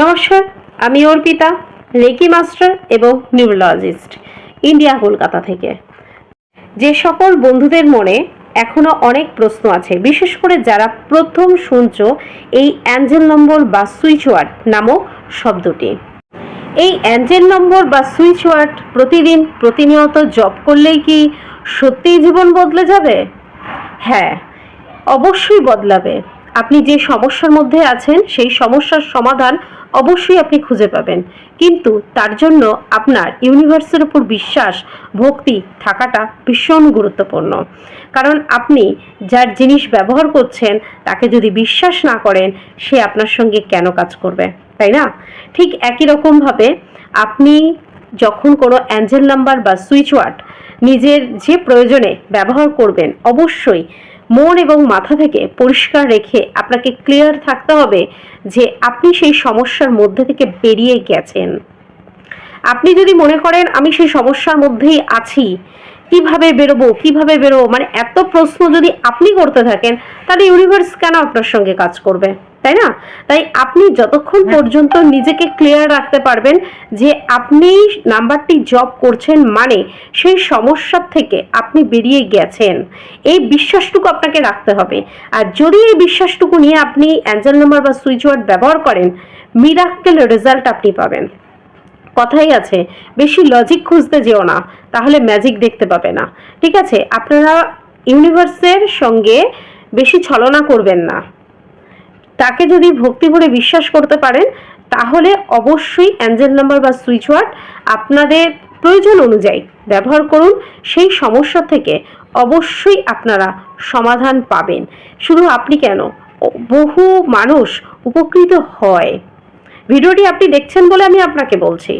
নমস্কার, আমি Arpita reiki master এবং নিউরোলজিস্ট, ইন্ডিয়া, কলকাতা থেকে। যে সকল বন্ধুদের মনে এখনও অনেক প্রশ্ন আছে, বিশেষ করে যারা প্রথম শুনছো এই অ্যাঞ্জেল নম্বর বা সুইচ ওয়ার্ড নামক শব্দটি। এই অ্যাঞ্জেল নম্বর বা সুইচ ওয়ার্ড প্রতিদিন প্রতিনিয়ত জব করলেই কি সত্যিই জীবন বদলে যাবে? হ্যাঁ অবশ্যই বদলাবে। আপনি যে সমস্যার মধ্যে আছেন, সেই সমস্যার সমাধান অবশ্যই আপনি খুঁজে পাবেন। কিন্তু তার জন্য আপনার ইউনিভার্সের উপর বিশ্বাস, ভক্তি থাকাটা ভীষণ গুরুত্বপূর্ণ। কারণ আপনি যার জিনিস ব্যবহার করছেন, তাকে যদি বিশ্বাস না করেন, সে আপনার সঙ্গে কেন কাজ করবে? তাই না? ঠিক একই রকমভাবে আপনি যখন কোনো অ্যাঞ্জেল নাম্বার বা সুইচ ওয়ার্ড নিজের যে প্রয়োজনে ব্যবহার করবেন, অবশ্যই মন এবং মাথা থেকে পরিষ্কার রেখে আপনাকে ক্লিয়ার থাকতে হবে যে আপনি সেই সমস্যার মধ্যে থেকে বেরিয়ে গেছেন। আপনি যদি মনে করেন, আমি সেই সমস্যার মধ্যেই আছি, কীভাবে বেরোবো কীভাবে বেরোবো? মানে এত প্রশ্ন যদি আপনি করতে থাকেন, তাহলে ইউনিভার্স কেন আপনার সঙ্গে কাজ করবে? তাই না? তাই আপনি যতক্ষণ পর্যন্ত নিজেকে ক্লিয়ার রাখতে পারবেন যে আপনি নাম্বারটি জব করছেন মানে সেই সমস্যার থেকে আপনি বেরিয়ে গেছেন। এই বিশ্বাসটুকু আপনাকে রাখতে হবে। আর যদি এই বিশ্বাসটুকু নিয়ে আপনি অ্যাঞ্জেল নাম্বার বা সুইচ ওয়ার্ড ব্যবহার করেন মিরাক্কেল রেজাল্ট আপনি পাবেন। কথাই আছে বেশি লজিক খুঁজতে যেও না তাহলে ম্যাজিক দেখতে পাবে না। ঠিক আছে? আপনারা ইউনিভার্সের সঙ্গে বেশি ছলনা করবেন না। তাকে যদি ভক্তি ভরে বিশ্বাস করতে পারেন, তাহলে অবশ্যই অ্যাঞ্জেল নাম্বার বা সুইচ ওয়ার্ড আপনাদের প্রয়োজন অনুযায়ী ব্যবহার করুন। সেই সমস্যা থেকে অবশ্যই আপনারা সমাধান পাবেন। শুধু আপনি কেন? বহু মানুষ উপকৃত হয়। ভিডিওটি আপনি দেখছেন বলে আমি আপনাকে বলছি।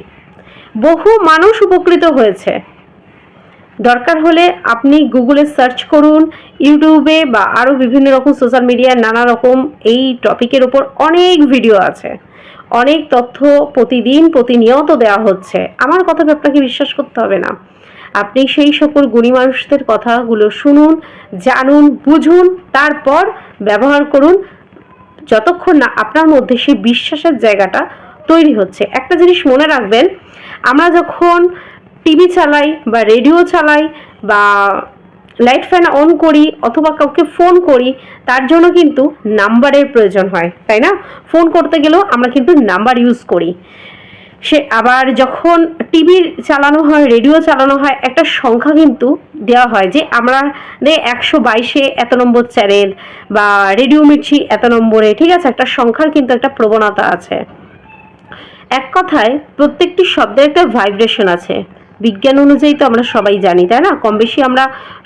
বহু মানুষ উপকৃত হয়েছে। দরকার হলে আপনি গুগলে সার্চ করুন ইউটিউবে বা আরও বিভিন্ন রকম সোশ্যাল মিডিয়ায় নানা রকম এই টপিকের ওপর অনেক ভিডিও আছে। অনেক তথ্য প্রতিদিন প্রতিনিয়ত দেওয়া হচ্ছে। আমার কথা আপনাকে বিশ্বাস করতে হবে না। আপনি সেই সকল গুণী মানুষদের কথাগুলো শুনুন, জানুন, বুঝুন, তারপর ব্যবহার করুন, যতক্ষণ না আপনার মধ্যে সেই বিশ্বাসের জায়গাটা তৈরি হচ্ছে। একটা জিনিস মনে রাখবেন, আমরা যখন টিভি চালাই বা রেডিও চালাই বা লাইট ফ্যান অন করি অথবা কাউকে ফোন করি, তার জন্য কিন্তু নাম্বারের প্রয়োজন হয়, তাই না? ফোন করতে গেলেও আমরা কিন্তু নাম্বার ইউজ করি। সে আবার যখন টিভি চালানো হয়, রেডিও চালানো হয়, একটা সংখ্যা কিন্তু দেওয়া হয় যে আমরা একশো বাইশে এত নম্বর চ্যানেল বা রেডিও মির্চি এত নম্বরে, ঠিক আছে? একটা সংখ্যার কিন্তু একটা প্রবণতা আছে। এক কথায়, প্রত্যেকটি শব্দের একটা ভাইব্রেশন আছে। বিজ্ঞান অনুযায়ী তো আমরা সবাই জানি, তাই না? কম বেশি আমরা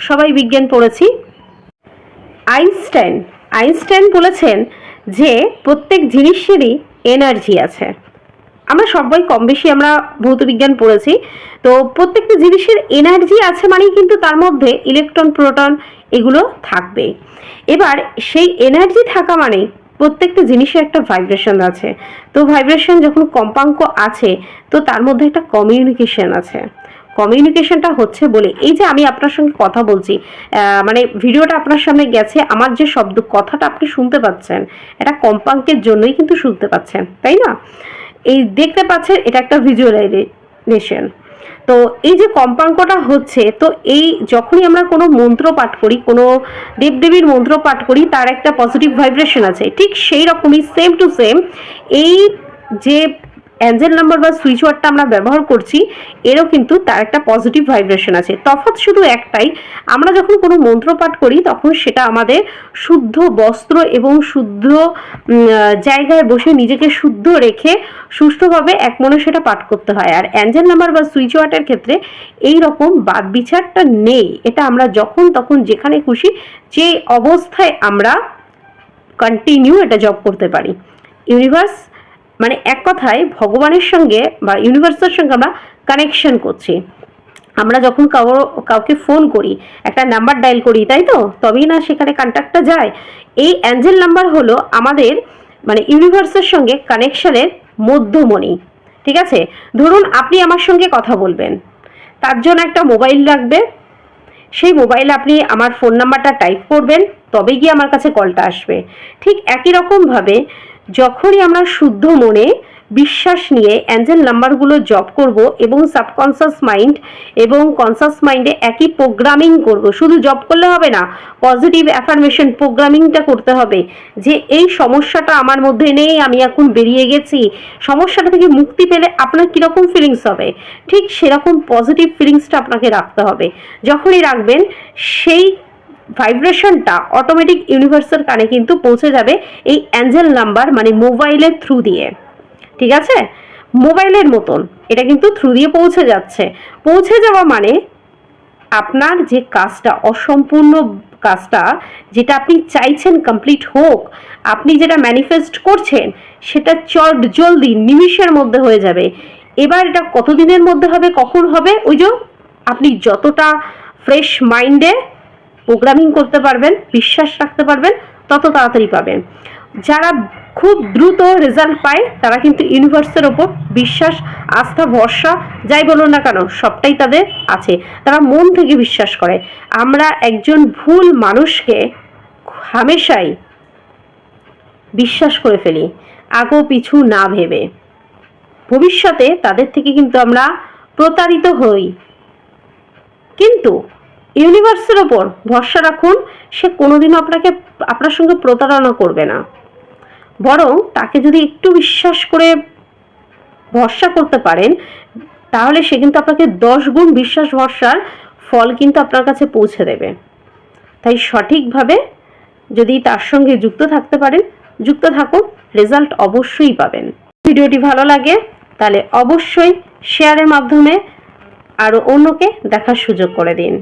সবাই বিজ্ঞান পড়েছি। আইনস্টাইন আইনস্টাইন বলেছেন যে প্রত্যেক জিনিসেরই এনার্জি আছে। আমরা সবাই কম বেশি আমরা ভৌত বিজ্ঞান পড়েছি। তো প্রত্যেকটা জিনিসের এনার্জি আছে মানেই কিন্তু তার মধ্যে ইলেকট্রন, প্রোটন এগুলো থাকবে এবার সেই এনার্জি থাকা মানেই প্রত্যেকটা জিনিসের একটা ভাইব্রেশন আছে। তো ভাইব্রেশন যখন কম্পাঙ্ক আছে, তো তার মধ্যে একটা কমিউনিকেশন আছে। কমিউনিকেশনটা হচ্ছে বলে, এই যে আমি আপনার সঙ্গে কথা বলছি মানে ভিডিওটা আপনার সামনে গেছে, আমার যে শব্দ, কথাটা আপনি শুনতে পাচ্ছেন, এটা কম্পাঙ্কের জন্যই কিন্তু শুনতে পাচ্ছেন, তাই না? এই দেখতে পাচ্ছেন, এটা একটা ভিজুয়ালাইজেশন তো এই যে কম্পাঙ্কটা হচ্ছে, তো এই যখনই আমরা কোনো মন্ত্র পাঠ করি, কোনো দেবদেবীর মন্ত্র পাঠ করি, তার একটা পজিটিভ ভাইব্রেশন আছে। ঠিক সেই রকমই সেম টু সেম এই যে অ্যাঞ্জেল নাম্বার বা সুইচ ওয়ার্ডটা আমরা ব্যবহার করছি, এরও কিন্তু তার একটা পজিটিভ ভাইব্রেশন আছে। তফাৎ শুধু একটাই, আমরা যখন কোনো মন্ত্র পাঠ করি, তখন সেটা আমাদের শুদ্ধ বস্ত্র এবং শুদ্ধ জায়গায় বসে নিজেকে শুদ্ধ রেখে সুষ্ঠুভাবে এক মনে সেটা পাঠ করতে হয়। আর অ্যাঞ্জেল নাম্বার বা সুইচ ওয়ার্ডের ক্ষেত্রে এই রকম বাদ বিচারটা নেই। এটা আমরা যখন তখন যেখানে খুশি, যে অবস্থায় আমরা কন্টিনিউ এটা জব করতে পারি। ইউনিভার্স মানে এক কথায় ভগবানের সঙ্গে বা ইউনিভার্সের সঙ্গে আমরা কানেকশন করছি। আমরা যখন কাউ কাউকে ফোন করি, একটা নাম্বার ডায়াল করি, তাই তো? তবেই না সেখানে কন্ট্যাক্টটা যায়। এই অ্যাঞ্জেল নাম্বার হলো আমাদের মানে ইউনিভার্সের সঙ্গে কানেকশনের মধ্যমণি। ঠিক আছে? ধরুন আপনি আমার সঙ্গে কথা বলবেন। তার জন্য একটা মোবাইল লাগবে। সেই মোবাইলে আপনি আমার ফোন নাম্বারটা টাইপ করবেন। তবে গিয়ে আমার কাছে কলটা আসবে। ঠিক একই রকমভাবে যখনই আমরা শুদ্ধ মনে বিশ্বাস নিয়ে অ্যাঞ্জেল নাম্বারগুলো জব করব এবং সাবকনসাস মাইন্ড এবং কনসাস মাইন্ডে একই প্রোগ্রামিং করব, শুধু জব করলে হবে না পজিটিভ অ্যাফার্মেশন প্রোগ্রামিংটা করতে হবে যে এই সমস্যাটা আমার মধ্যে নেই, আমি এখন বেরিয়ে গেছি। সমস্যাটা থেকে মুক্তি পেলে আপনার কীরকম ফিলিংস হবে? ঠিক সেরকম পজিটিভ ফিলিংসটা আপনাকে রাখতে হবে। যখনই রাখবেন, সেই ভাইব্রেশনটা অটোমেটিক ইউনিভার্সের কানে কিন্তু পৌঁছে যাবে এই অ্যাঞ্জেল নাম্বার মানে মোবাইলের থ্রু দিয়ে। ঠিক আছে? মোবাইলের মতন। এটা কিন্তু থ্রু দিয়ে পৌঁছে যাচ্ছে। পৌঁছে যাওয়া মানে আপনার যে কাজটা, অসম্পূর্ণ কাজটা, যেটা আপনি চাইছেন কমপ্লিট হোক, আপনি যেটা ম্যানিফেস্ট করছেন, সেটা চট জলদি নিমিষের মধ্যে হয়ে যাবে। এবার এটা কতদিনের মধ্যে হবে, কখন হবে? ওই যে আপনি যতটা ফ্রেশ মাইন্ডে প্রোগ্রামিং করতে পারবেন, বিশ্বাস রাখতে পারবেন, তত তাড়াতাড়ি পাবেন। যারা খুব দ্রুত রেজাল্ট পায়, তারা কিন্তু ইউনিভার্সের ওপর বিশ্বাস, আস্থা, ভরসা, যাই বলুন না কেন, সবটাই তাদের আছে। তারা মন থেকে বিশ্বাস করে। আমরা একজন ভুল মানুষকে হামেশাই বিশ্বাস করে ফেলি আগো পিছু না ভেবে। ভবিষ্যতে তাদের থেকে কিন্তু আমরা প্রতারিত হই। কিন্তু ইউনিভার্সের ওপর ভরসা রাখুন, সে কোনোদিনও আপনাকে, আপনার সঙ্গে প্রতারণা করবে না। বরং তাকে যদি একটু বিশ্বাস করে ভরসা করতে পারেন, তাহলে সে কিন্তু আপনাকে দশ গুণ বিশ্বাস ভরসার ফল কিন্তু আপনার কাছে পৌঁছে দেবে। তাই সঠিকভাবে যদি তার সঙ্গে যুক্ত থাকতে পারেন, যুক্ত থাকুন, রেজাল্ট অবশ্যই পাবেন। ভিডিওটি ভালো লাগে, তাহলে অবশ্যই শেয়ারের মাধ্যমে আরও অন্যকে দেখার সুযোগ করে দিন।